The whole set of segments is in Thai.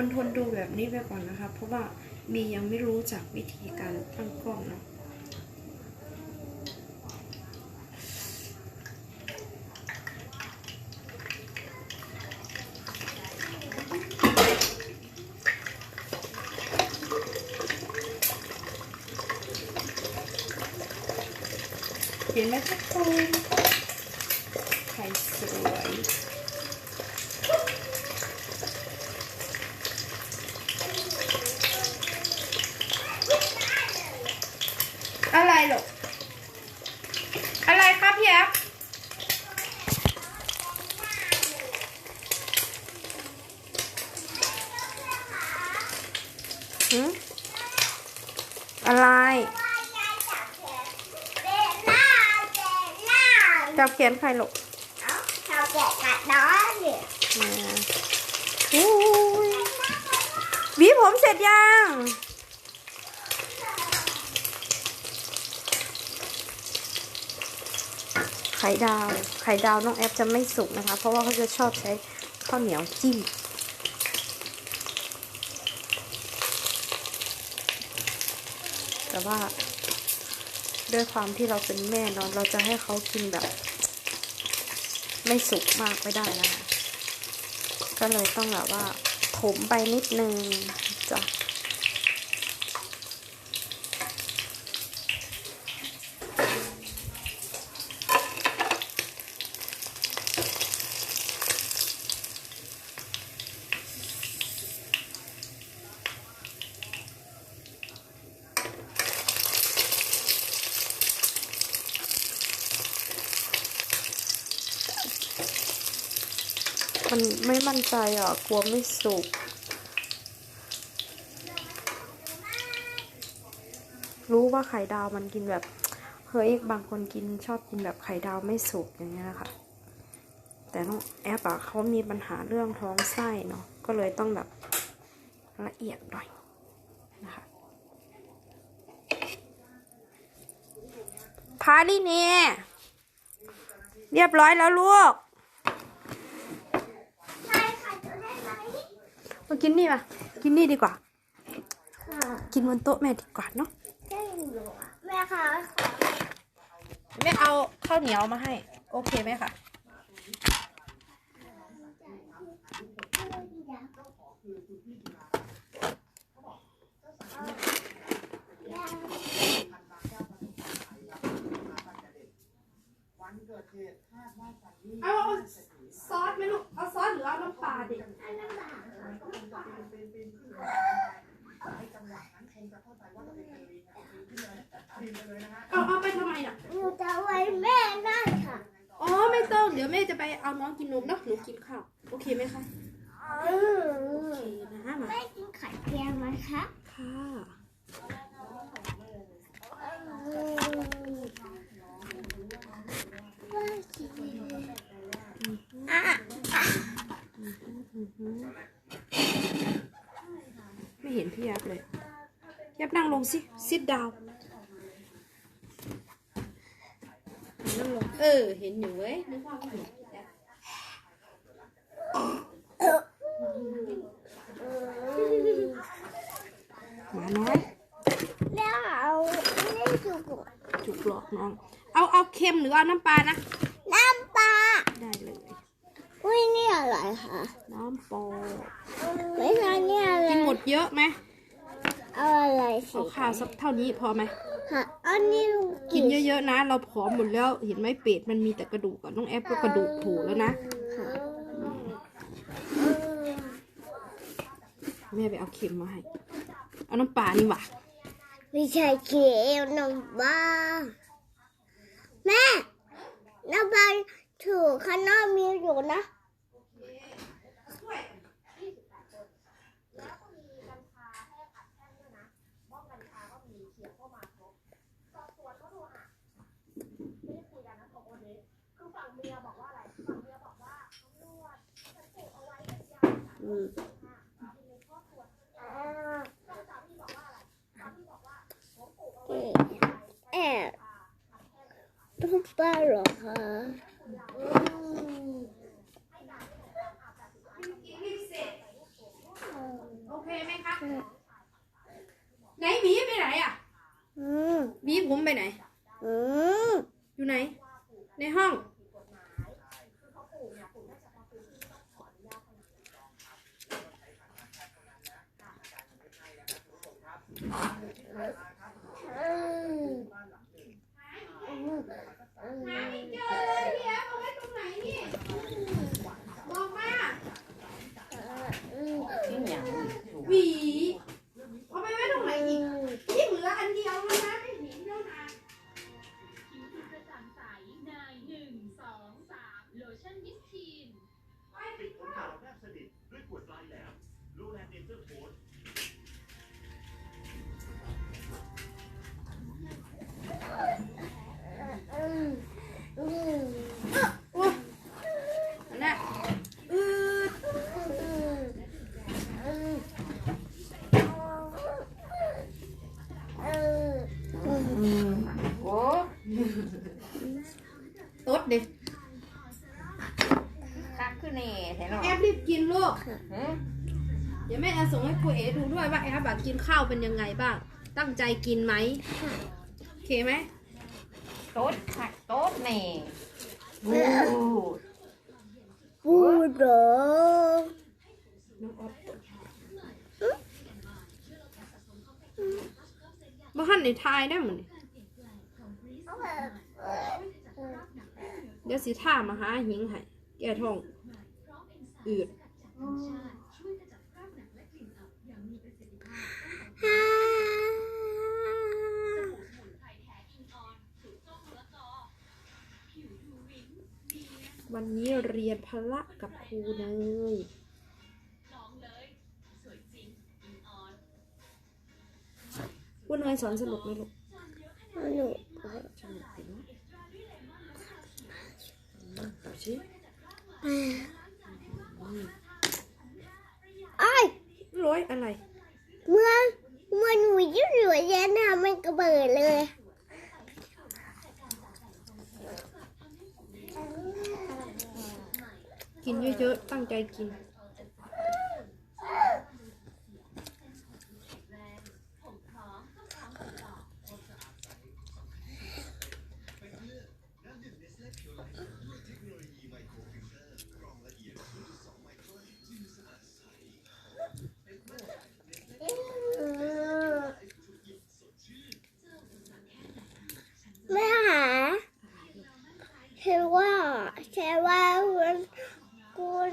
ทนทนดูแบบนี้ไปก่อนนะคะ เพราะว่ามียังไม่รู้จักวิธีการตั้งกล้องเนาะ เห็นไหมทุกคนไข่สวย อะไรหรอกอะไรครับพี่แอฟ หืมอะไร จับเขียนใครหรอกมาโอ้ยหวีผมเสร็จยังไข่ดาว ไข่ดาวน้องแอปจะไม่สุกนะคะ เพราะว่าเขาจะชอบใช้ข้าวเหนียวจิ้ม แต่ว่าด้วยความที่เราเป็นแม่เนอะเราจะให้เขากินแบบ ไม่สุกมากไม่ได้นะคะก็เลยต้องแบบว่าถมไปนิดนึงจ้ะ มันไม่มั่นใจอะ กลัวไม่สุก รู้ว่าไข่ดาวมันกินแบบ เฮ้ยบางคนกินชอบกินแบบไข่ดาวไม่สุกอย่างเงี้ยนะคะแต่น้องแอปอะเขามีปัญหาเรื่องท้องไส้เนาะ ก็เลยต้องแบบละเอียดหน่อยนะคะพาลีเน่เรียบร้อยแล้วลูก มากินนี่มา กินนี่ดีกว่า กินบนโต๊ะแม่ดีกว่าเนาะแม่คะแม่เอาข้าวเหนียวมาให้ โอเคไหมคะเอาซอสไหมลูก เอาซอสหรือเอาน้ำปลาดิ เอาเอาไปทำไมอะ หนูจะไว้แม่นั่นค่ะอ๋อไม่ต้อง เดี๋ยวแม่จะไปเอาน้องกินนมเนาะหนูกินข้าวโอเคไหมคะอืโอมเคนะมาแม่กินไข่เจียวไหมคะค่ะอืมแม่กินอะ ไม่เห็นพี่ยับเลยยับนั่งลงสิซิดดาวนั่งลงเออ เห็นอยู่เว้ยนึกว่าไม่เห็นยับหมาน้อยแล้วเอานี่จุกจุกหลอกน้อง เอาเอาเค็มหรือเอาน้ำปลานะ น้ำปลา ได้เลย อุ้ยนี่อะไรคะ น้ำปอไเยอะไหมเอาอะไรสิเอาข้าวสักเท่านี้พอไหมค่ะอันนี้กินเยอะๆนะ เราผอมหมดแล้วเห็นไหมเป็ดมันมีแต่กระดูกอะน้องแอปก็กระดูกโผล่แล้วนะค่ะแม่ไปเอาเค็มมาให้ เอาน้ำปลานี่หว่าไม่ใช่เขียวน้ำปลาแม่น้ำปลาถูกข้างนอกมีอยู่นะ แอบน้ำปลาเหรอคะ คักขึ้นแน่แท้เนาะแอบรีบกินลูกหืมเดี๋ยวแม่จะส่งให้ครูเอ๋ดูด้วยว่าแอบแบบกินข้าวเป็นยังไงบ้าง ตั้งใจกินไหมโอเคไหมโต๊ดคักโต๊ดแน่บูดพูดเหรอน้องออฟบ้านในทายได้หมดนี่เดี๋ยวสิท่ามาหาหิงให้แก้ท้อง อืดฮ่าวันนี้เรียนพละกับครูเนยน้องเลยสวยจริงอิงออนครูเนยสอนสนุกไหมลูกหนูสนุกสินะต่อชิ ไอ้ย ร้ อยอะไร เมื่อเมื่อหนูยืดหนูเย็นทำมันกระเบิดเลย กินเยอะๆ ตั้งใจกิน แม่หาเชื่อว่าเชื่อว่าคุณคุณ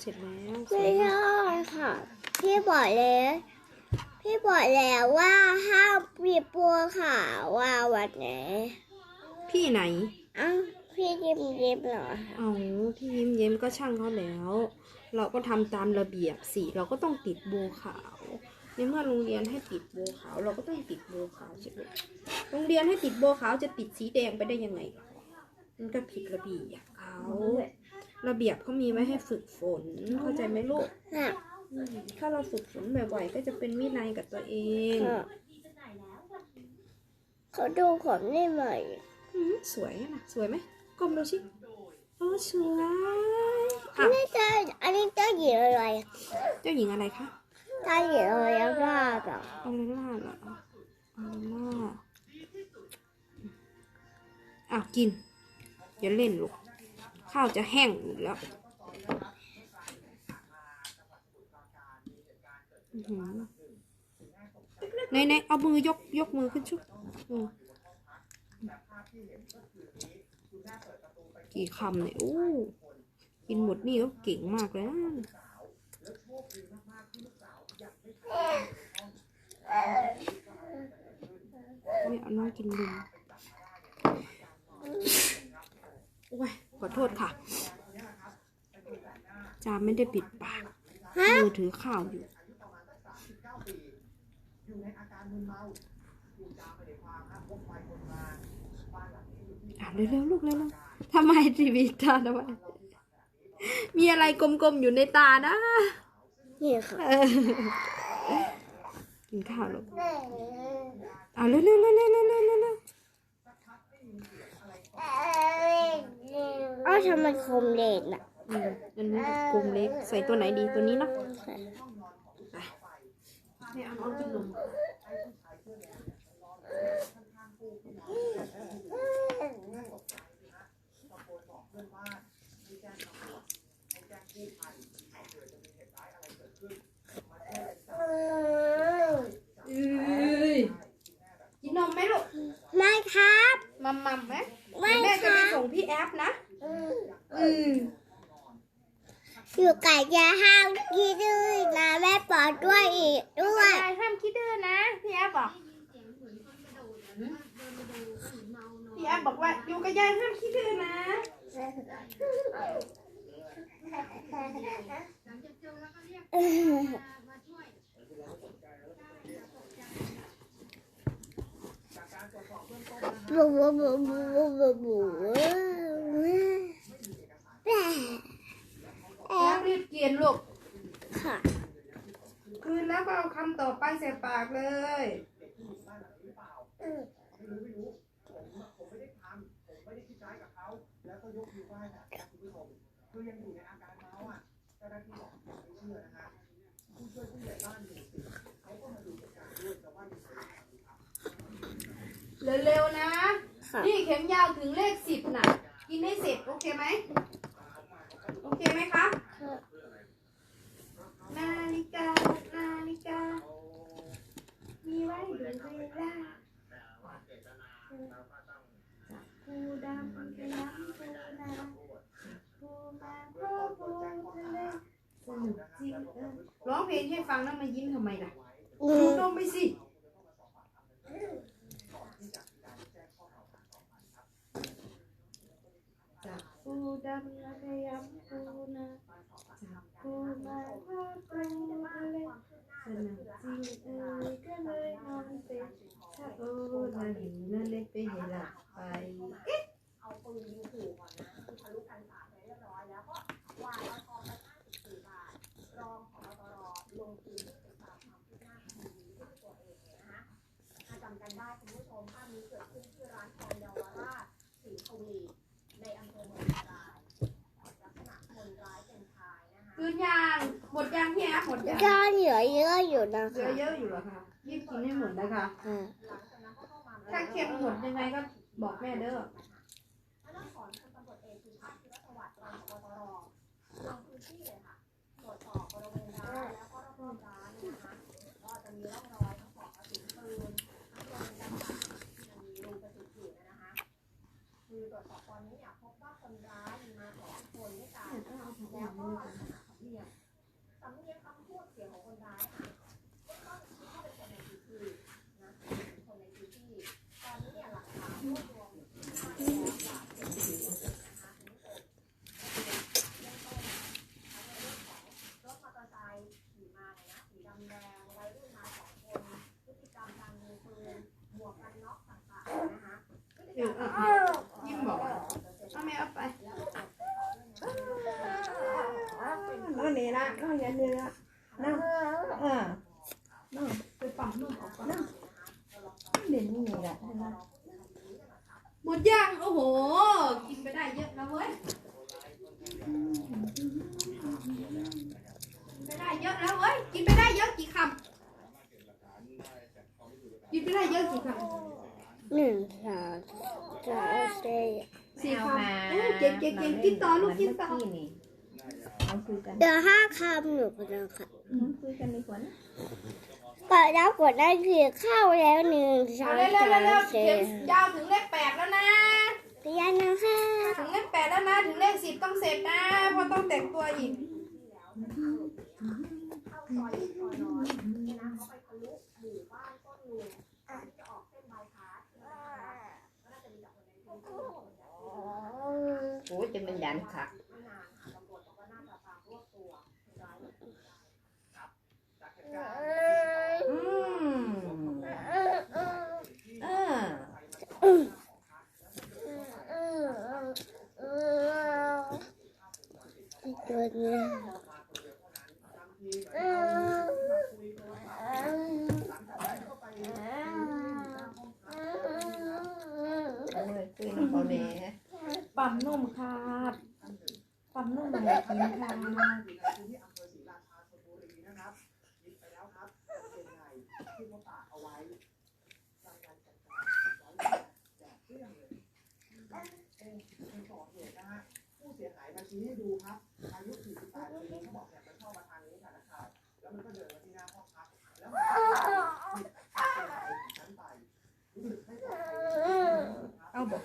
เสร็จแล้วส ไม่ วยมาก ได้ค่ะ พี่บอก แล้ว พี่บอกแล้วว่าห้ามปีบบัวขาวว่าวันไหนพี่ไหนเอ้าพี่ยิ้มยิ้มเหรอเอาพี่ยิ้มเย้มก็ช่างเขาแล้ว เราก็ทำตามระเบียบสิเราก็ต้องติดโบว์ขาวในเมื่อโรงเรียนให้ติดโบว์ขาว เราก็ต้องติดโบว์ขาวใช่ไหมโรงเรียนให้ติดโบว์ขาวจะติดสีแดงไปได้ยังไงล่ะมันก็ผิดระเบียบเขาระเบียบเขามีไว้ให้ฝึกฝนเข้าใจไหมลูกน่ะอืม ถ้าเราฝึกฝนบ่อยๆก็จะเป็นวินัยกับตัวเองก็เขาดูผมได้ไหมอืมสวยนะสวยไหมก้มดูสิโอ้สวยอัอะนนี้เจ้าอันนี้เจ้าหญิงอะไรเจ้าหญิงอะไรคะเจ้าหญิงอะไรบ้าเหรอออเรล่าเหรอออเรล่าอะกินอย่าเล่นลูกข้าวจะแห้งอยู่แล้วอื้อหือ ไหนไหนเอามือยกยกมือขึ้นชุบอืมกี่คำเนี่ยอู้กินหมดนี่ก็เก่งมากเลยนะไม่เอาน้องกินลุงโอ้ยขอโทษค่ะจามไม่ได้ปิดปากฮะมือถือข้าวอยู่ อะเร็วๆลูกเร็วๆทำไมทีวีตาทำไมมีอะไรกลมๆอยู่ในตานะนี่ค่ะเออกินข้าวลูกอะเร็วๆเร็วๆเร็วๆเร็วๆเร็วๆเร็วเอ้าทำไมคมเด่นอะๆอืมอันนี้กลมเล็กใส่ตัวไหนดีตัวนี้เนาะไปไม่เอาน้ กินนมไหมลูกไม่ครับมัมมัมไหมไม่เดี๋แม่คจะไปส่งพี่แอฟนะ อืมอยู่ไก่ยาห้ามคิดดื้อนะแม่ปอดด้วยอีกด้วไม่ย ได้ห้ามคิดดื้อนะ พี่แอฟบอก พี่แอฟบอกว่าอยู่กับยายห้ามคิดดื้อนะแล้วก็เรียก แอฟรีบเกียนลูก ค่ะ คืนแล้วก็เอาคำต่อไปใส่ปากเลย ผมไม่ได้ทำผมไม่ได้คิดร้ายกับเขา แล้วก็ยกมือไหว้แบบคุณผู้ชมคือยังอยู่ในอาการเมาอะเจ้าหน้าที่บอกไม่เชื่อนะฮะผู้ช่วยผู้ใหญ่บ้านหมู่สิบเขาก็มาดูเหตุการณ์ด้วยแต่ว่ามีคนทำครับ เร็วๆนะ ค่ะ นี่เข็มยาวถึงเลขสิบน่ะ กินให้เสร็จโอเคไหม โอเคไหมคะ นาฬิกา นาฬิกา มีไว้ดูเวลาผู้ดำเป็นน้ำผู้นาผู้มาพ่อผู้ทะเลสนุกจริงเออร้องเพลงให้ฟังแล้วมายิ้มทำไมล่ะอืดูมนมไปสิ จา กูดำและพยายามผู้นาจากผู้มาพ่อผู้ทะเลสนุกจริงเออก็เลยนอนเป็นถ้าโอ้นาหินั่นเล็กไปให้หลับไปเอาปืนยิงขู่ก่อนนะคือทะลุกันศาสตร์ไปเรียบร้อยแล้วก็วางเอาทองไป54บาทรองของตรลงพื้นที่ติดตามความคืบหน้าคดีนี้ด้วยตัวเองนะคะถ้าจำกันได้คุณผู้ชมภาพนี้เกิดขึ้นที่ร้านทองเยาวราชศรีทวีในอำเภอเมืองเชียงรายลักษณะคนร้ายเป็นชายนะคะคืนยางหมดยางพี่แอฟหมดยางก็เหลือเยอะอยู่นะเหลือคะเยอะอยู่เหรอคะรีบกินให้หมดนะคะ ค่ะหลังจากนั้นก็เข้ามาถ้าเค็มหมดยังไงก็บอกแม่เด้อทางด้านของพันตำรวจเอกสุชาติธีรสวัสดิ์รองผบตรลงพื้นที่เลยค่ะตรวจสอบบริเวณร้านแล้วก็รอบๆร้านเนี่ยนะคะก็จะมีร่องรอยทั้งปลอกกระสุนปืนทั้งโดนกระสุนที่มันมีรูกระสุนอยู่นะคะคือตรวจสอบตอนนี้เนี่ยพบว่าคนร้ายมีมาสองคนด้วยกันแล้วก็ลักษณะสำเนียงสำเนียงคำพูดเสียงของคนร้ายค่ะก็ต้องคิดว่าเป็นคนในพื้นที่นะเป็นคนในพื้นที่ตอนนี้เนี่ยหลักฐานรวบรวมอ่าแล้วกว่าเจ็ดสิบนะคะคุณผู้ชมเรื่องต้นทั้งในเรื่องของรถมอเตอร์ไซค์ขี่มาเนี่ยนะสีดำแดงวัยรุ่นมาสองคนพฤติกรรมการมือปืนหมวกกันน็อกต่างๆนะคะพฤติกรรมบอกว่าเอาแม่เอาไปนั่นนี่ละนั่นยันนี่ละนั่นเออนั่นไปปั๊มนุ่มออกก่อนนั่นเด่นนี่แหละหมดย่างโอ้โห กินไปได้เยอะแล้วเว้ยกินไปได้เยอะแล้วเว้ยกินไปได้เยอะกี่คำกินไปได้เยอะกี่คำหนึ่งสองสามสี่สี่คำเออเก่งเก่งเก่งกินต่อลูกกินต่อนี่เอาคุยกันเดี๋ยวห้าคำหนูก็แล้วค่ะ คุยกันดีกว่านะ กดแล้วกดได้คือเข้าแล้วหนึ่งสอเอางเร็วเร็วสาเร็วเร็วมสี่เข็มยาวถึงเลขแปดแล้วนะ เรียนนะคะถึงเลขแปดแล้วนะถึงเลขสิบต้องเสร็จนะเพราะต้องแต่งตัวอีกเข้าซอยซอยน้อยเนี่ยนะเขาไปทะลุหมู่บ้านต้นลุงก่อนที่จะออกเส้นบายพาสก็น่าจะมีจากคนในพื้นที่คนจากที่โอ้จะเป็นยันค่ะ ไม่นานค่ะตำรวจเขาก็น่าจะตามรวบตัวคนร้ายมาได้จากเหตุการณ์อืมเออตัวเนี้ยเอาเลยคุยน้องเขาแน่ปั๊มนุ่มครับปั๊มนุ่มหน่อยกินค่ะ เอาบอ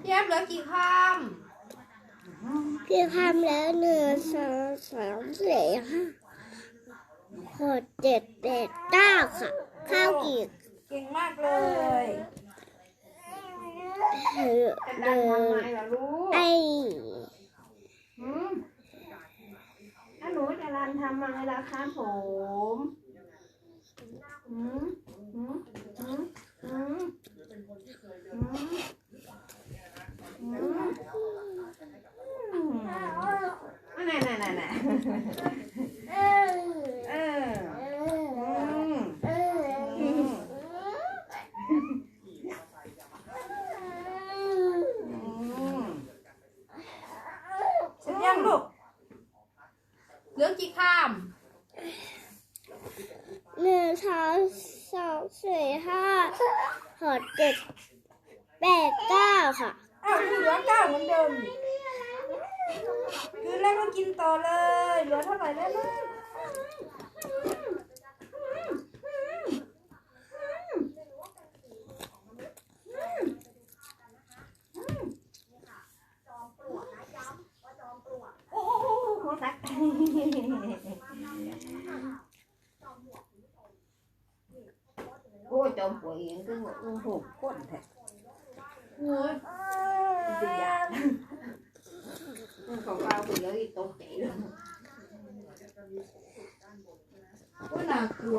พี่แอมเหลือกี่คำพี่คำแล้วหนึ่งสองสามสี่ห้าหกเจ็ดแปดเก้าค่ะ ข้าวกี่ำเก่งมากเลย คือเดินไอ้หนูจะรันทำอะไรล่ะคะผม อืม ค่ะ อ้าวเหลือเก้าเหมือนเดิมคือแรกก็กินต่อเลย เหลือเท่าไหร่แล้วลูกโอ้จอมปลวกเองคือว่าอุ้งหูก้นแท้ Ôi Gì dạ Còn bao giờ lấy đi tốt chạy luôn Ôi là của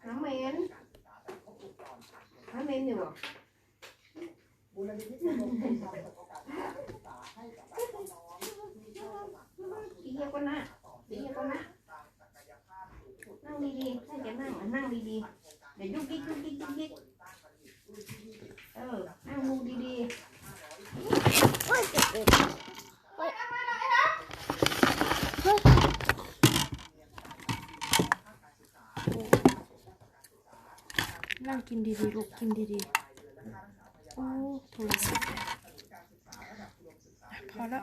Ngamen. Ngamen ni bang. Iya kau nak. Iya kau nak. นั่งดีๆถ้าจะนั่งนั่งดีๆเดี๋ยวยุกยิกยุกยิกยุกยิกเออ นั่งมุงดีๆ งกินดีๆ ลูกกินดีๆ โอ้โทรพพอแล้ว